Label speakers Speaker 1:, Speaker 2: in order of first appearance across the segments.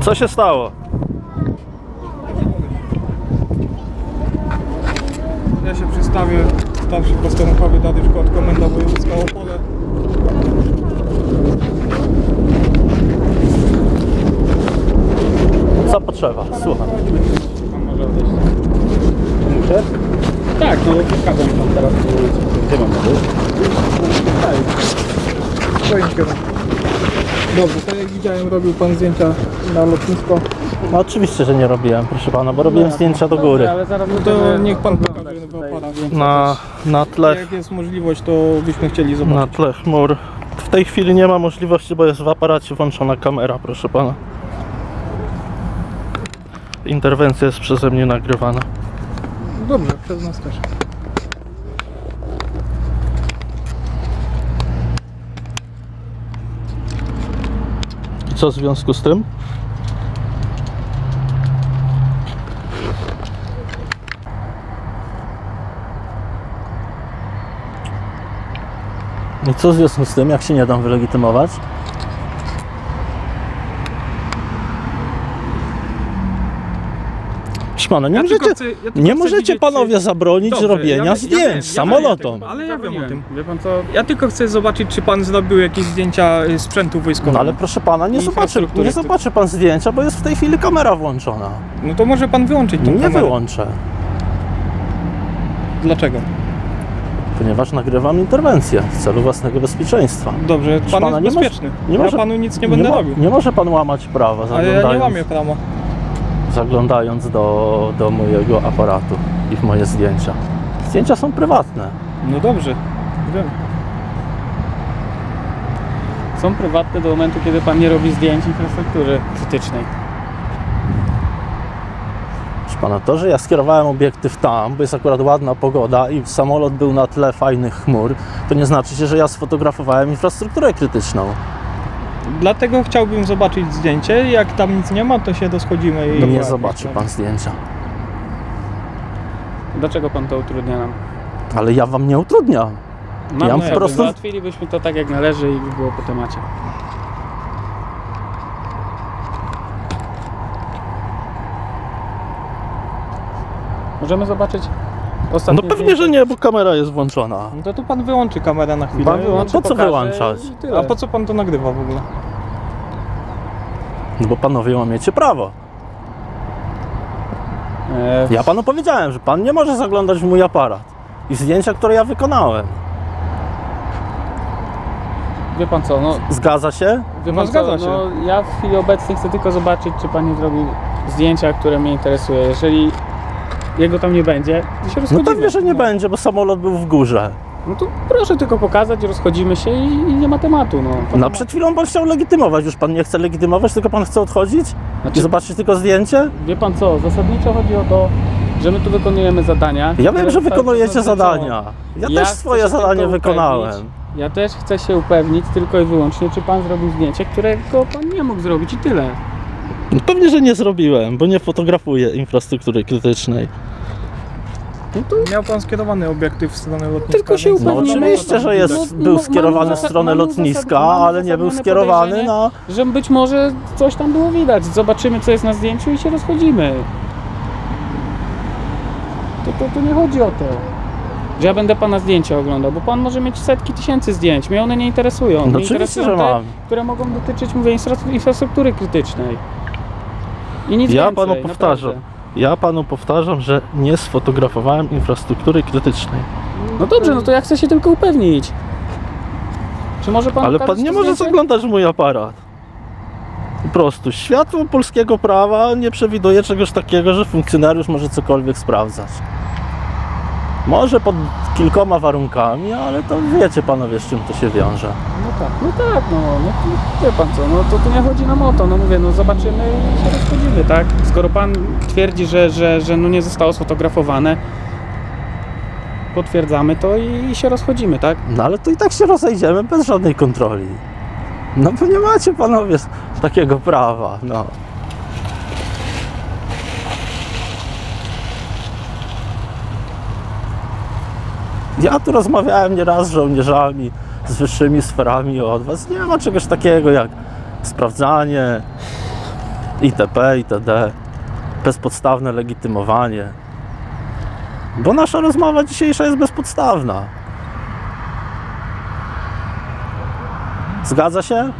Speaker 1: Co się stało?
Speaker 2: Ja się przedstawię, starszy postępowy Dariusz Kot, Komenda Wojewódzka Opole.
Speaker 1: Co potrzeba? Słucham.
Speaker 2: Pan może odejść.
Speaker 3: Muszę? Tak, no pokażę tam teraz po ulicy. Gdzie mam być?
Speaker 2: Swoim kierunku. Dobrze, tak jak widziałem, robił Pan zdjęcia na lotnisko.
Speaker 1: No oczywiście, że nie robiłem, proszę pana, bo robiłem zdjęcia do góry.
Speaker 3: Ale zaraz
Speaker 2: No to niech Pan pokaże aparat.
Speaker 1: Na, na tle,
Speaker 2: Jak jest możliwość, to byśmy chcieli
Speaker 1: na
Speaker 2: zobaczyć.
Speaker 1: tle chmur. W tej chwili nie ma możliwości, bo jest w aparacie włączona kamera, proszę pana. Interwencja jest przeze mnie nagrywana.
Speaker 2: Dobrze, przez nas też.
Speaker 1: Co w związku z tym? I co w związku z tym, jak się nie dam wylegitymować? Pana, nie
Speaker 2: Ja
Speaker 1: możecie,
Speaker 2: chcę- ja
Speaker 1: nie możecie
Speaker 2: widzieć,
Speaker 1: panowie
Speaker 2: czy-
Speaker 1: zabronić
Speaker 2: Dobrze,
Speaker 1: robienia
Speaker 2: ja- ja
Speaker 1: zdjęć
Speaker 2: wiem, ja
Speaker 1: samolotom.
Speaker 2: Ale ja wiem o tym.
Speaker 3: Wie pan co?
Speaker 2: Ja tylko chcę zobaczyć, czy Pan zrobił jakieś zdjęcia y, sprzętu wojskowego.
Speaker 1: No ale proszę pana, nie zobaczy, nie zobaczy pan zdjęcia, bo jest w tej chwili kamera włączona.
Speaker 2: No to może Pan wyłączyć tą
Speaker 1: Nie
Speaker 2: kamerę.
Speaker 1: wyłączę,
Speaker 2: Dlaczego?
Speaker 1: ponieważ nagrywam interwencję w celu własnego bezpieczeństwa.
Speaker 2: Dobrze, Pan
Speaker 1: pana,
Speaker 2: jest
Speaker 1: nie może-
Speaker 2: bezpieczny.
Speaker 1: nie
Speaker 2: ja
Speaker 1: może-
Speaker 2: Panu nic nie będę
Speaker 1: mo-
Speaker 2: robił.
Speaker 1: nie może pan łamać prawa,
Speaker 2: Ale ja nie łamię prawa.
Speaker 1: Zaglądając do, do mojego aparatu i w moje zdjęcia. Zdjęcia są prywatne.
Speaker 2: No dobrze, wiem.
Speaker 3: Są prywatne do momentu, kiedy pan nie robi zdjęć infrastruktury krytycznej.
Speaker 1: Proszę pana, to, że ja skierowałem obiektyw tam, bo jest akurat ładna pogoda i samolot był na tle fajnych chmur, to nie znaczy się, że ja sfotografowałem infrastrukturę krytyczną.
Speaker 2: Dlatego chciałbym zobaczyć zdjęcie. Jak tam nic nie ma, to się doschodzimy i...
Speaker 1: Nie zobaczy pan zdjęcia.
Speaker 3: Dlaczego pan to utrudnia nam?
Speaker 1: Ale ja wam nie utrudniam.
Speaker 3: Mam
Speaker 1: Ja
Speaker 3: no,
Speaker 1: po
Speaker 3: jakby
Speaker 1: prostu-
Speaker 3: Załatwilibyśmy to tak jak należy i by było po temacie. Możemy zobaczyć
Speaker 1: No
Speaker 3: ostatnie
Speaker 1: pewnie,
Speaker 3: zdjęcie?
Speaker 1: że nie, bo kamera jest włączona.
Speaker 2: No to, to Pan wyłączy kamerę na chwilę.
Speaker 3: Pan wyłączy,
Speaker 1: po co
Speaker 3: pokaże
Speaker 1: wyłączać?
Speaker 3: i tyle.
Speaker 2: A po co Pan to nagrywa w ogóle?
Speaker 1: No bo panowie łamiecie prawo.
Speaker 3: E,
Speaker 1: Ja panu powiedziałem, że pan nie może zaglądać w mój aparat. I zdjęcia, które ja wykonałem.
Speaker 3: Wie pan co, no,
Speaker 1: Zgadza się?
Speaker 3: wie
Speaker 2: No,
Speaker 3: pan
Speaker 2: zgadza
Speaker 3: co,
Speaker 2: się.
Speaker 3: no ja w chwili obecnej chcę tylko zobaczyć, czy pan nie zrobił zdjęcia, które mnie interesuje. Jeżeli jego tam nie będzie, to się
Speaker 1: No
Speaker 3: rozchodzimy.
Speaker 1: pewnie, że nie będzie, bo samolot był w górze.
Speaker 3: No to proszę tylko pokazać, rozchodzimy się i, i nie ma tematu. No.
Speaker 1: No przed chwilą pan chciał legitymować. Już pan nie chce legitymować, tylko pan chce odchodzić?
Speaker 3: Znaczy-
Speaker 1: I zobaczyć tylko zdjęcie?
Speaker 3: Wie pan co, zasadniczo chodzi o to, że my tu wykonujemy zadania.
Speaker 1: Ja
Speaker 3: które
Speaker 1: wiem, że
Speaker 3: zostały
Speaker 1: wykonujecie
Speaker 3: zaznaczone.
Speaker 1: zadania. Ja, też
Speaker 3: chcę
Speaker 1: swoje zadanie wykonałem.
Speaker 3: Ja też chcę się upewnić tylko i wyłącznie, czy pan zrobił zdjęcie, którego pan nie mógł zrobić i tyle.
Speaker 1: Pewnie, że nie zrobiłem, bo nie fotografuję infrastruktury krytycznej.
Speaker 3: No to
Speaker 2: Miał Pan skierowany obiektyw w stronę lotniska.
Speaker 3: Tylko się
Speaker 2: więc-
Speaker 1: No oczywiście,
Speaker 3: no,
Speaker 1: że
Speaker 3: no,
Speaker 1: jest,
Speaker 3: no,
Speaker 1: był
Speaker 3: mamy
Speaker 1: skierowany w
Speaker 3: zasad-
Speaker 1: stronę
Speaker 3: mamy
Speaker 1: lotniska, ale nie był
Speaker 3: uzasadnione
Speaker 1: skierowany
Speaker 3: podejrzenie,
Speaker 1: na...
Speaker 3: że być może coś tam było widać. Zobaczymy, co jest na zdjęciu i się rozchodzimy. To, to, to nie chodzi o to, że ja będę pana zdjęcia oglądał, bo pan może mieć setki tysięcy zdjęć. Mnie one nie interesują.
Speaker 1: No
Speaker 3: Mnie
Speaker 1: oczywiście,
Speaker 3: interesują
Speaker 1: że
Speaker 3: te,
Speaker 1: mam.
Speaker 3: które mogą dotyczyć, mówię, infra- infrastruktury krytycznej. I nic
Speaker 1: Ja
Speaker 3: więcej,
Speaker 1: panu powtarzam.
Speaker 3: naprawdę.
Speaker 1: Ja panu powtarzam, że nie sfotografowałem infrastruktury krytycznej.
Speaker 3: No dobrze, no to ja chcę się tylko upewnić. Czy może pan
Speaker 1: Ale pan
Speaker 3: pokazać
Speaker 1: nie
Speaker 3: to
Speaker 1: może
Speaker 3: zdjęcie?
Speaker 1: zaglądać w mój aparat. Po prostu światło polskiego prawa nie przewiduje czegoś takiego, że funkcjonariusz może cokolwiek sprawdzać. Może pod kilkoma warunkami, ale to wiecie panowie, z czym to się wiąże.
Speaker 3: No tak, no tak, no, no to wie pan co, no to tu nie chodzi nam o to, no mówię, no zobaczymy i się rozchodzimy, tak? Skoro pan twierdzi, że, że, że no nie zostało sfotografowane, potwierdzamy to i, i się rozchodzimy, tak?
Speaker 1: No ale to i tak się rozejdziemy bez żadnej kontroli. No bo nie macie panowie takiego prawa, no. Ja tu rozmawiałem nieraz z żołnierzami, z wyższymi sferami od was. Nie ma czegoś takiego jak sprawdzanie itp. itd. Bezpodstawne legitymowanie. Bo nasza rozmowa dzisiejsza jest bezpodstawna. Zgadza się?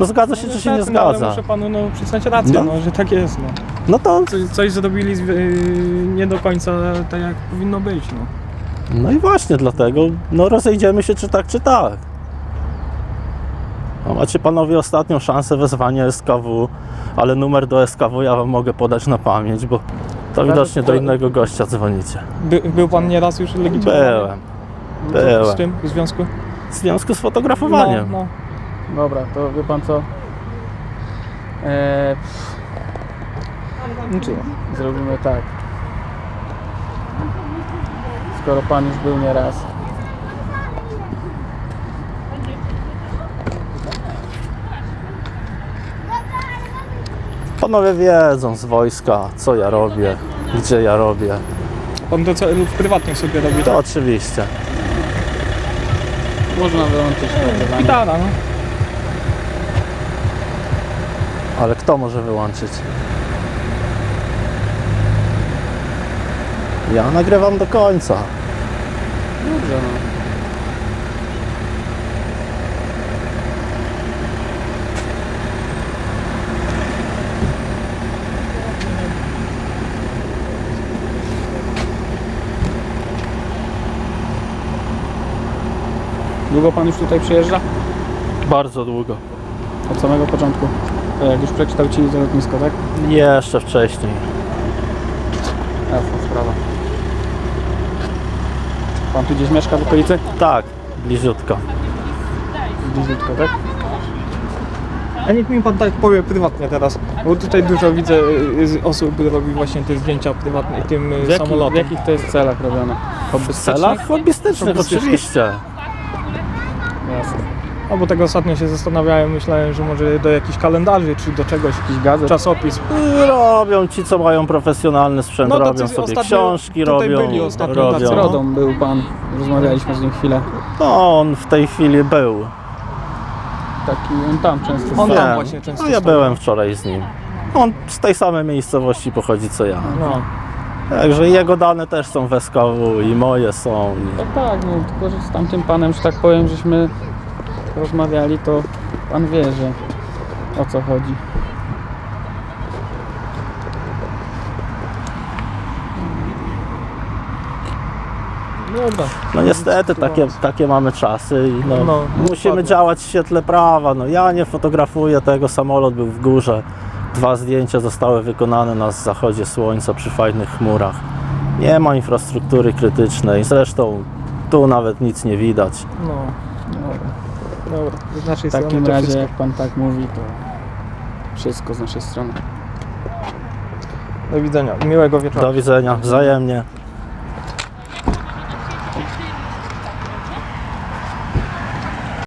Speaker 1: No zgadza się, czy się nie
Speaker 2: Niestety, no, ale
Speaker 1: zgadza.
Speaker 2: muszę panu no, przyznać rację,
Speaker 1: No.
Speaker 2: no. że tak jest. No.
Speaker 1: No to
Speaker 2: Coś, coś zrobili z- yy, nie do końca tak, jak powinno być. No.
Speaker 1: No i właśnie dlatego, no rozejdziemy się czy tak, czy tak. No macie panowie ostatnią szansę wezwania SKW, ale numer do SKW ja wam mogę podać na pamięć, bo to widocznie do innego gościa dzwonicie.
Speaker 2: By, był pan nieraz już legitymowany?
Speaker 1: Byłem.
Speaker 2: Z
Speaker 1: Byłem.
Speaker 2: czym? W związku?
Speaker 1: W związku z fotografowaniem.
Speaker 2: No, no.
Speaker 3: Dobra, to wie pan co? Eee, zrobimy tak. Skoro pan już był nieraz.
Speaker 1: Panowie wiedzą z wojska, co ja robię, gdzie ja robię.
Speaker 2: Pan to celów prywatnie sobie robi,
Speaker 1: To
Speaker 2: tak?
Speaker 1: oczywiście.
Speaker 3: Można wyłączyć nagrywanie.
Speaker 2: Gitara, no.
Speaker 1: Ale kto może wyłączyć? Ja nagrywam do końca.
Speaker 3: Dobrze, no. Długo pan już tutaj przyjeżdża?
Speaker 1: Bardzo długo.
Speaker 3: Od samego początku. To jak już przekształcili to lotnisko, tak?
Speaker 1: Jeszcze wcześniej.
Speaker 3: Jasna sprawa. Pan tu gdzieś mieszka w okolicy?
Speaker 1: Tak, bliziutko.
Speaker 3: Bliziutko, tak?
Speaker 2: A niech mi pan tak powie prywatnie teraz. Bo tutaj dużo widzę y, z osób, które robi właśnie te zdjęcia prywatne tym y,
Speaker 3: W, jakich, w
Speaker 2: samolotem.
Speaker 3: jakich to jest celach robione?
Speaker 1: W
Speaker 3: Hobbystycznych?
Speaker 1: celach hobbystycznych
Speaker 2: Hobbystycznych.
Speaker 1: oczywiście.
Speaker 3: Jasne.
Speaker 2: No bo tego ostatnio się zastanawiałem, myślałem, że może do jakichś kalendarzy, czy do czegoś,
Speaker 3: Jakiś gazet?
Speaker 2: czasopis.
Speaker 1: Robią ci, co mają profesjonalny sprzęt,
Speaker 2: No, tacy
Speaker 1: robią sobie
Speaker 2: ostatnio-
Speaker 1: książki,
Speaker 2: tutaj
Speaker 1: robią.
Speaker 2: byli ostatnio
Speaker 1: robią.
Speaker 2: tacy
Speaker 3: Z Rodą był pan, rozmawialiśmy z nim chwilę.
Speaker 1: No, on w tej chwili był.
Speaker 3: Taki, on tam często
Speaker 2: On tam właśnie często
Speaker 1: No ja
Speaker 2: stoi.
Speaker 1: byłem wczoraj z nim. On z tej samej miejscowości pochodzi co ja.
Speaker 2: No.
Speaker 1: Także jego dane też są w SKW i moje są. I...
Speaker 3: Tak, tak, no tylko że z tamtym panem, że tak powiem, żeśmy rozmawiali, to pan wie, że o co chodzi.
Speaker 2: Dobra.
Speaker 1: No niestety takie, takie mamy czasy i no,
Speaker 2: No,
Speaker 1: musimy
Speaker 2: dokładnie.
Speaker 1: działać w świetle prawa. No, ja nie fotografuję tego, samolot był w górze. Dwa zdjęcia zostały wykonane na zachodzie słońca przy fajnych chmurach. Nie ma infrastruktury krytycznej, zresztą tu nawet nic nie widać.
Speaker 2: No.
Speaker 3: Dobra.
Speaker 2: Dobra. Z naszej
Speaker 3: W takim
Speaker 2: to
Speaker 3: razie,
Speaker 2: wszystko.
Speaker 3: jak pan tak mówi, to wszystko z naszej strony.
Speaker 2: Do widzenia. Miłego wieczoru.
Speaker 1: Do widzenia, wzajemnie.